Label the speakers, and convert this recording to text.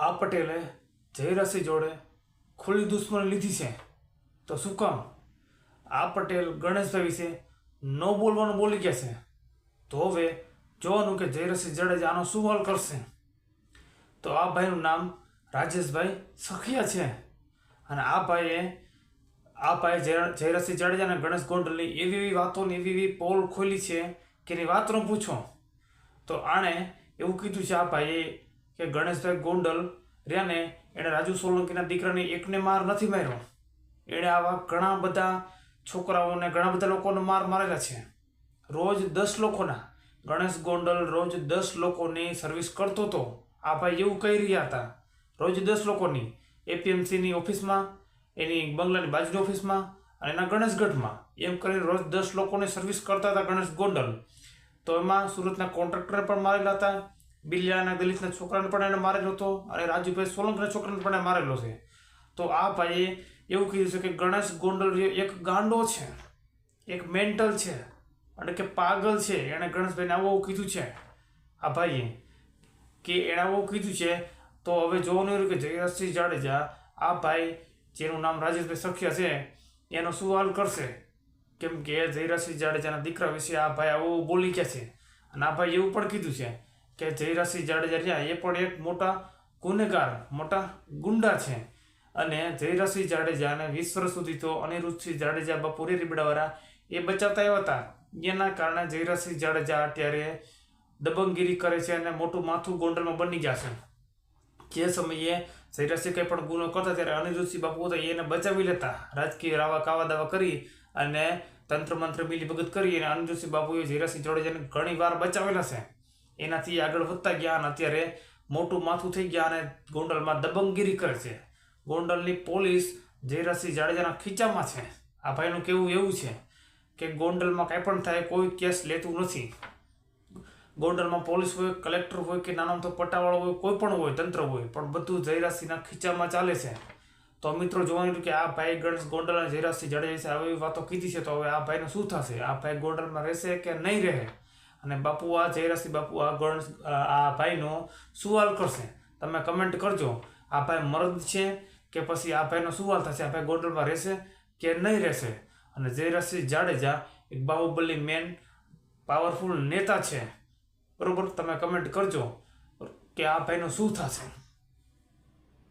Speaker 1: આ પટેલે જયરાસિંહ જોડે ખુલ્લી દુશ્મની લીધી છે. તો શું કામ? આ પટેલ ગણેશભાઈ વિશે ન બોલવાનું બોલી ગયા છે? તો હવે જોવાનું કે જયરાસિંહ જાડેજા આનો શું હલ કરશે. તો આ ભાઈનું નામ રાજેશભાઈ સખિયા છે. અને આ ભાઈએ, આ ભાઈ જય- જયરાસિંહ જાડેજા અને ગણેશ ગોંડલની એવી એવી વાતોની એવી એવી પોલ ખોલી છે કે એની વાત ન પૂછો. તો આણે એવું કીધું છે આ ભાઈએ કે ગણેશભાઈ ગોંડલ રહ્યા ને એણે રાજુ સોલંકીના દીકરાને એકને માર નથી માર્યો. એણે આવા ઘણા બધા છોકરાઓને, ઘણા બધા લોકોને માર મારેલા છે. રોજ દસ લોકોના. ગણેશ ગોંડલ રોજ દસ લોકોની સર્વિસ કરતો હતો. આ ભાઈ એવું કહી રહ્યા હતા. રોજ દસ લોકોની. એપીએમસીની ઓફિસમાં, એની બંગલાની બાજુની ઓફિસમાં અને એના ગણેશગઢમાં. એમ કરીને રોજ દસ લોકોને સર્વિસ કરતા હતા ગણેશ ગોંડલ. તો એમાં સુરતના કોન્ટ્રાક્ટરે પણ મારેલા હતા. બિલિયાના દલિતના છોકરાને પણ એને મારેલો હતો અને રાજુભાઈ સોલંકીના છોકરાને પણ મારેલો છે. તો આ ભાઈએ એવું કીધું છે કે ગણેશ ગોંડલ એક ગાંડો છે, એક મેન્ટલ છે અને કે પાગલ છે. એણે ગણેશભાઈને આવું કીધું છે. આ ભાઈએ કે એણે આવું કીધું છે, તો હવે જોવાનું રહ્યું કે જયરાજસિંહ જાડેજા, આ ભાઈ જેનું નામ રાજેશભાઈ સખ્ય છે, એનો શું હાલ કરશે? કેમ કે જયરાજસિંહ જાડેજાના દીકરા વિશે આ ભાઈ આવું બોલી ગયા છે. અને આ ભાઈ એવું પણ કીધું છે કે જયરાજસિંહ જાડેજા રહ્યા એ પણ એક મોટા ગુનેગાર, મોટા ગુંડા છે. અને જયરાસિંહ જાડેજા અને વીસ સુધી તો અનિરુદ્ધસિંહ જાડેજા બપોરે રીબડાવાળા એ બચાવતા આવ્યા હતા. એના કારણે જયરાજસિંહ જાડેજા અત્યારે દબંગગીરી કરે છે અને મોટું માથું ગોંડલમાં બની જશે જે સમયે જયરાજસિંહ કંઈ પણ ગુનો કરતા ત્યારે અનિરુદ્ધસિંહ બાપુ હતા એને બચાવી લેતા. રાજકીય રાવા કાવા દાવા કરી અને તંત્ર મંત્ર મિલી ભગત કરી અને અનિરુદ્ધસિંહ બાપુએ જયરાસિંહ જાડેજાને ઘણી વાર બચાવેલા છે. એનાથી આગળ વધતા ગયા અને અત્યારે મોટું માથું થઈ ગયા અને ગોંડલમાં દબંગગીરી કરે છે. ગોંડલની પોલીસ જયરાજસિંહ જાડેજાના ખીચામાં છે. આ ભાઈનું કેવું એવું છે કે ગોંડલમાં કાંઈ પણ થાય, કોઈ કેસ લેતું નથી. ગોંડલમાં પોલીસ હોય, કલેક્ટર હોય કે નાનો તો પટ્ટાવાળો હોય, કોઈ પણ હોય, તંત્ર હોય, પણ બધું જયરાજસિંહના ખીચામાં ચાલે છે. તો મિત્રો જોવાનું કે આ ભાઈ ગણેશ ગોંડલ અને જયરાજસિંહ જાડેજા છે આવી વાતો કીધી છે, તો હવે આ ભાઈનું શું થશે? આ ભાઈ ગોંડલમાં રહેશે કે નહીં રહે? અને બાપુ આ જયરાસી બાપુ, આ ગણ આ ભાઈનો સુવાલ કરશે. તમે કમેન્ટ કરજો. આ ભાઈ મરદ છે કે પછી આ ભાઈનો સુવાલ થશે? આ ભાઈ ગોંડલમાં રહેશે કે નહીં રહેશે? અને જયરાસી જાડેજા એક બાહુબલી મેન પાવરફુલ નેતા છે. બરાબર? તમે કમેન્ટ કરજો કે આ ભાઈનું શું થશે?